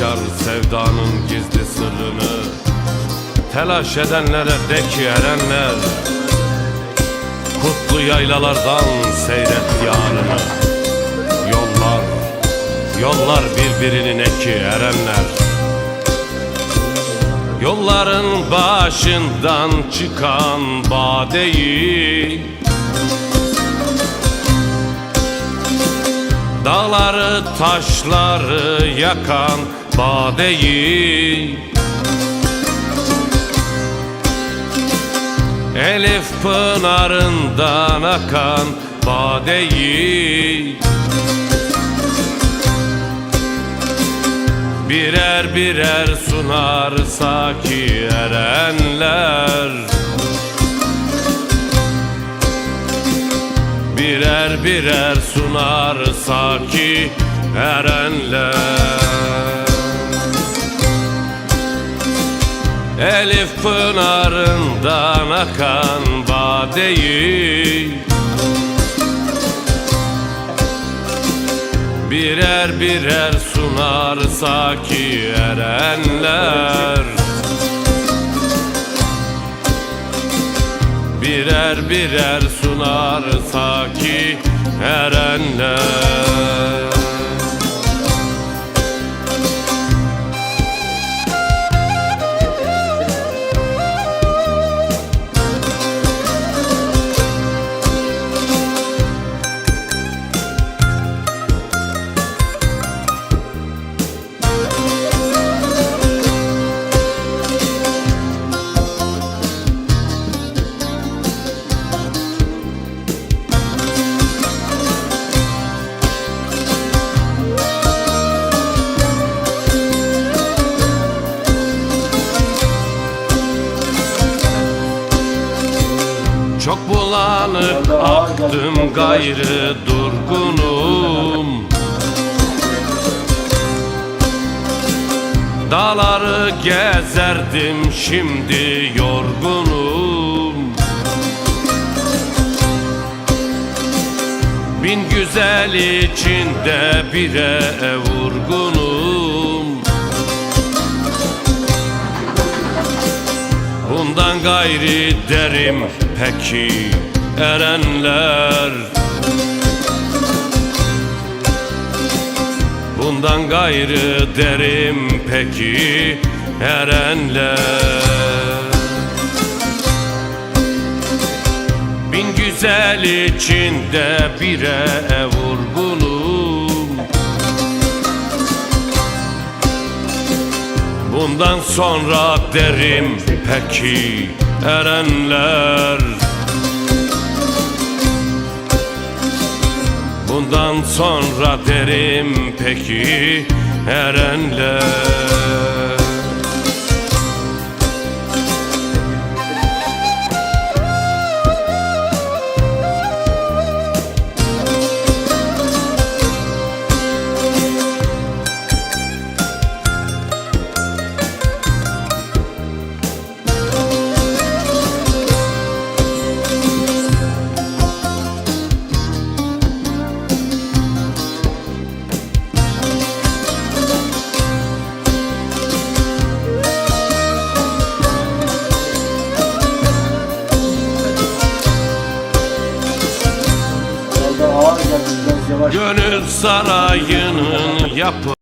aşikar sevdanın gizli sırrını. Telaş edenlere de ki erenler Kutlu yaylalardan seyret yarını. Yollar, yollar birbirinin eki erenler. Yolların başından çıkan badeyi Dağları taşları yakan badeyi Elif pınarından akan badeyi Birer birer sunar saki erenler Birer birer sunar saki erenler Elif pınarından akan badeyi Birer birer sunar saki erenler Birer birer sunar saki erenler Çok bulanık aktım gayrı durgunum. Dağları gezerdim şimdi yorgunum. Bin güzel içinde bire vurgunum gayri derim. Peki erenler? Bundan gayrı derim. Peki erenler? Bin güzel içinde bire vurgunum Bundan sonra derim peki erenler. Bundan sonra derim peki erenler Gönül sarayının yapı